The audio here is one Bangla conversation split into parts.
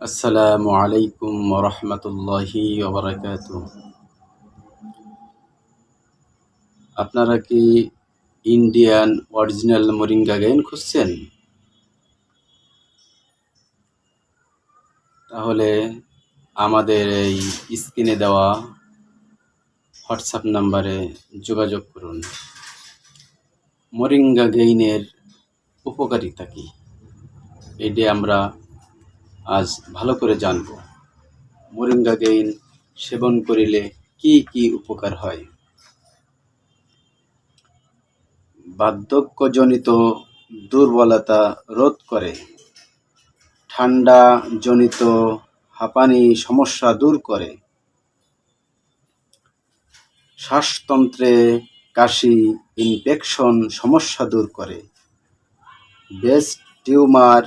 আসসালামু আলাইকুম রহমতুল্লাহি আপনারা কি ইন্ডিয়ান অরিজিনাল মরিঙ্গা গাইন খুঁজছেন? তাহলে আমাদের এই স্ক্রিনে দেওয়া হোয়াটসঅ্যাপ নাম্বারে যোগাযোগ করুন। মরিঙ্গা গেইনের উপকারিতা কী? এটি আমরা আজ ভালো করে জানব। মোরিঙ্গা গেইন সেবন করিলে কি কি উপকার হয়? বার্ধক্যজনিত দুর্বলতা রোধ করে। ঠান্ডা জনিত হাঁপানি সমস্যা দূর করে। শ্বাসতন্ত্রে কাশি ইনফেকশন সমস্যা দূর করে। ব্রেস্ট টিউমার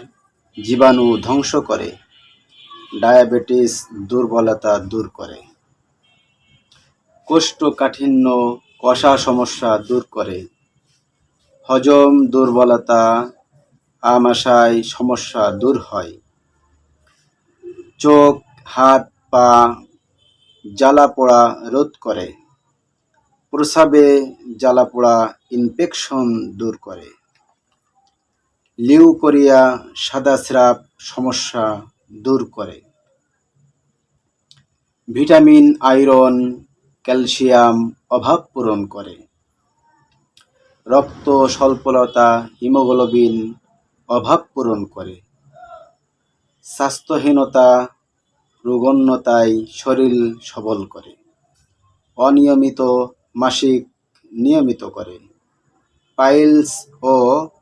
জীবাণু ধ্বংস করে, ডায়াবেটিস দুর্বলতা দূর করে, কোষ্ঠকাঠিন্য, কষা সমস্যা দূর করে, হজম দুর্বলতা, আমাশায় সমস্যা দূর হয়, চোখ, হাত, পা, জ্বালা পোড়া রোধ করে, প্রসাবে জ্বালা পোড়া ইনফেকশন দূর করে। লিউকোরিয়া সাদা স্রাব সমস্যা দূর করে। ভিটামিন, আয়রন, ক্যালসিয়াম অভাব পূরণ করে। রক্ত স্বল্পলতা, হিমোগ্লোবিন অভাব পূরণ করে। স্বাস্থ্যহীনতা রোগন্যতায় শরীর সবল করে। অনিয়মিত মাসিক নিয়মিত করে। পাইলস ও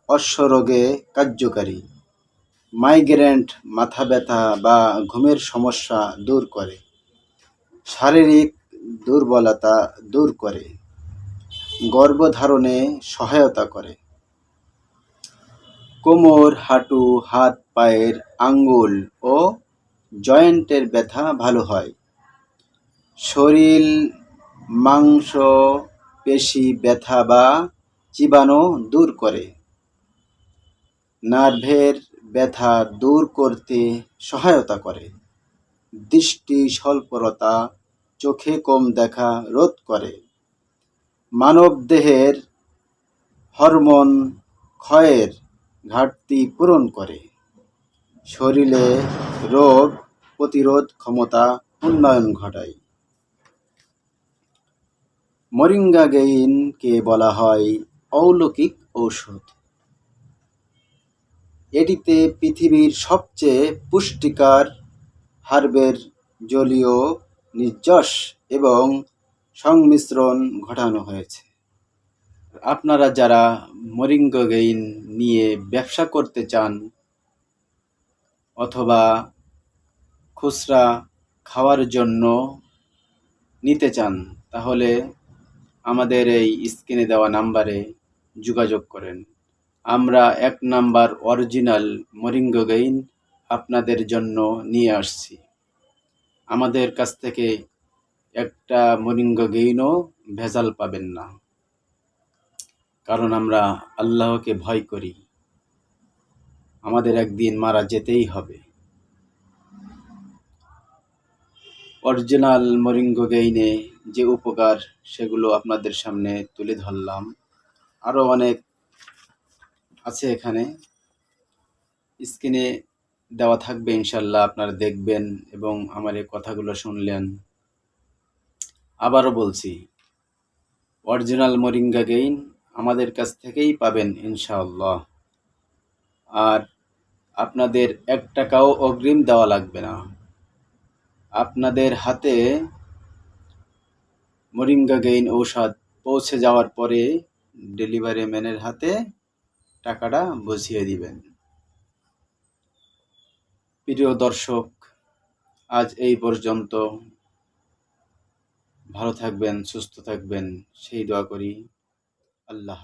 অশ্বরোগে কার্যকারী। মাইগ্রেন্ট, মাথা ব্যথা বা ঘুমের সমস্যা দূর করে। শারীরিক দুর্বলতা দূর করে। গর্ভধারণে সহায়তা করে। কোমর, হাঁটু, হাত, পায়ের আঙ্গুল ও জয়েন্টের ব্যথা ভালো হয়। শরীর, মাংস, পেশি ব্যথা বা জীবাণু দূর করে। নার্ভের ব্যথা দূর করতে সহায়তা করে। দৃষ্টি স্বল্পরতা চোখে কম দেখা রোধ করে। মানব দেহের হরমোন ক্ষয়ের ঘাটতি পূরণ করে। শরীরে রোগ প্রতিরোধ ক্ষমতা উন্নয়ন ঘটায়। মরিঙ্গা গেইনকে বলা হয় অলৌকিক ঔষধ। এটিতে পৃথিবীর সবচেয়ে পুষ্টিকর হার্বের জলীয় নির্যাস এবং সংমিশ্রণ ঘটানো হয়েছে। আপনারা যারা মরিঙ্গ গেইন নিয়ে ব্যবসা করতে চান অথবা খুচরা খাওয়ার জন্য নিতে চান, তাহলে আমাদের এই স্ক্রিনে দেওয়া নাম্বারে যোগাযোগ করেন। আমরা এক নাম্বার অরিজিনাল মরিঙ্গ গেইন আপনাদের জন্য নিয়ে আসছি। আমাদের কাছ থেকে একটা মরিঙ্গ গেইনও ভেজাল পাবেন না। কারণ আমরা আল্লাহকে ভয় করি। আমাদের একদিন মারা যেতেই হবে। অরিজিনাল মরিঙ্গ গেইনে যে উপকার, সেগুলো আপনাদের সামনে তুলে ধরলাম। আরও অনেক আছে এখানে। স্ক্রিনে দেওয়া থাকবে ইনশাল্লাহ, আপনারা দেখবেন এবং আমার এই কথাগুলো শুনলেন। আবারও বলছি, অরিজিনাল মরিঙ্গা গেইন আমাদের কাছ থেকেই পাবেন ইনশাআল্লাহ। আর আপনাদের এক টাকাও অগ্রিম দেওয়া লাগবে না। আপনাদের হাতে মরিঙ্গা গেইন ঔষধ পৌঁছে যাওয়ার পরে ডেলিভারি ম্যানের হাতে টাকাটা বুঝিয়ে দিবেন। প্রিয় দর্শক, আজ এই পর্যন্ত। ভালো থাকবেন, সুস্থ থাকবেন, সেই দোয়া করি। আল্লাহ